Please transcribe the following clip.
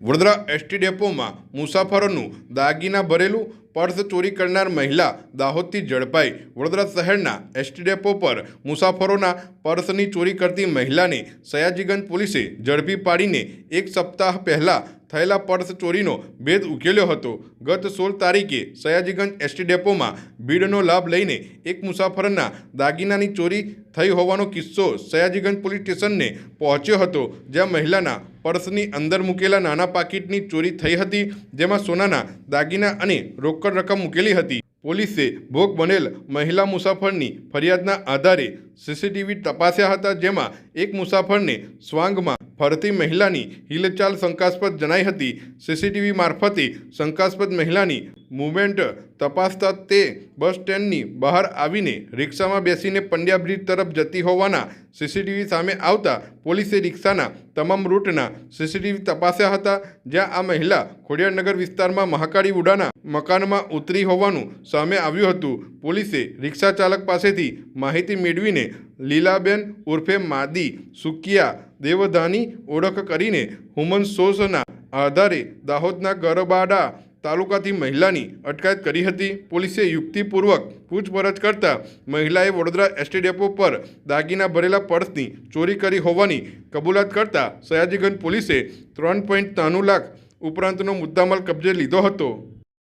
Vadodara ST ડેપોમાં મુસાફરોનું દાગીના ભરેલું, purse ચોરી કરનાર મહિલા દાહોદથી ઝડપાઈ. વડોદરા શહેરના એસટી ડેપો પર મુસાફરોના પર્સની ચોરી કરતી મહિલાને સયાજીગંજ પોલીસે ઝડપી પાડીને એક સપ્તાહ પહેલાં થયેલા પર્સ ચોરીનો ભેદ ઉકેલ્યો હતો. ગત સોળ તારીખે સયાજીગંજ એસટી ડેપોમાં ભીડનો લાભ લઈને એક મુસાફરના દાગીનાની ચોરી થઈ હોવાનો કિસ્સો સયાજીગંજ પોલીસ સ્ટેશનને પહોંચ્યો હતો, જ્યાં મહિલાના પર્સની અંદર મૂકેલા નાના પાકીટની ચોરી થઈ હતી, જેમાં સોનાના દાગીના અને રોકડ રકમ મૂકેલી હતી. પોલીસે ભોગ બનેલ મહિલા મુસાફરની ફરિયાદના આધારે સીસીટીવી તપાસ્યા હતા જેમાં એક મુસાફરને સ્વાંગમાં ફરતી મહિલાની હિલચાલ શંકાસ્પદ જણાઈ હતી. સીસીટીવી મારફતે શંકાસ્પદ મહિલાની મુવમેન્ટ તપાસતા તે બસ સ્ટેન્ડની બહાર આવીને રિક્ષામાં બેસીને પંડ્યા બ્રિજ તરફ જતી હોવાના સીસીટીવી સામે આવતા પોલીસે રિક્ષાના તમામ રૂટના સીસીટીવી તપાસ્યા હતા, જ્યાં આ મહિલા ખોડિયારનગર વિસ્તારમાં મહાકાળી ઉડાના મકાનમાં ઉતરી હોવાનું સામે આવ્યું હતું. પોલીસે રિક્ષા ચાલક પાસેથી માહિતી મેળવીને લીલાબેન ઉર્ફે માદી સુકિયા દેવધાની ઓળખ કરીને હુમન સોસના આધારે દાહોદના ગરબાડા તાલુકાથી મહિલાની અટકાયત કરી હતી. પોલીસે યુક્તિપૂર્વક પૂછપરછ કરતા મહિલાએ વડોદરા એસટી ડેપો પર દાગીના ભરેલા પર્સની ચોરી કરી હોવાની કબૂલાત કરતા સયાજીગંજ પોલીસે ત્રણ પોઈન્ટ ત્રાણું લાખ ઉપરાંતનો મુદ્દામાલ કબજે લીધો હતો.